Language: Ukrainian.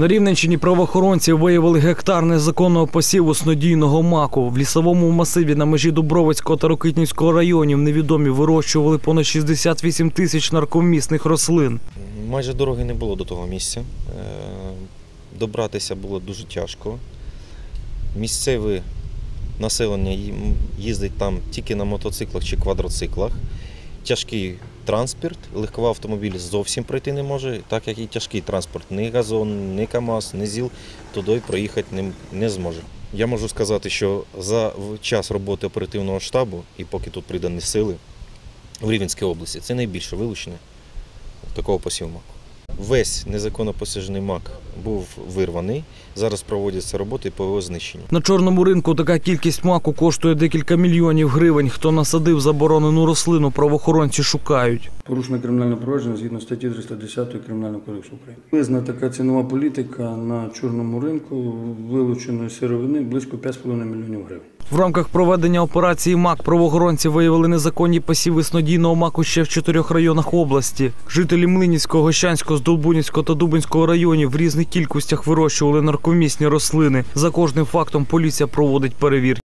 На Рівненщині правоохоронці виявили гектар незаконного посіву снодійного маку. В лісовому масиві на межі Дубровицького та Рокитнівського районів невідомі вирощували понад 68 тисяч наркомісних рослин. Майже дороги не було до того місця. Е, Добратися було дуже тяжко. Місцеве населення їздить там тільки на мотоциклах чи квадроциклах. Тяжкий транспорт, легковий автомобіль зовсім пройти не може, так як і тяжкий транспорт, ні газон, ні КАМАЗ, ні ЗІЛ туди проїхати не, зможе. Я можу сказати, що за час роботи оперативного штабу, і поки тут придані сили в Рівненській області, це найбільше вилучення такого посіву. Весь незаконно посаджений мак був вирваний. Зараз проводяться роботи по його знищенню. На чорному ринку така кількість маку коштує декілька мільйонів гривень. Хто насадив заборонену рослину, правоохоронці шукають. Порушено кримінальне провадження згідно статті 310 Кримінального кодексу України. Визнана така цінова політика на чорному ринку вилученої сировини близько 5,5 мільйонів гривень. В рамках проведення операції МАК правоохоронці виявили незаконні посіви снодійного маку ще в чотирьох районах області. Жителі Млинівського, Гощанського, Здолбунівського та Дубинського районів в різних кількостях вирощували наркомісні рослини. За кожним фактом поліція проводить перевірки.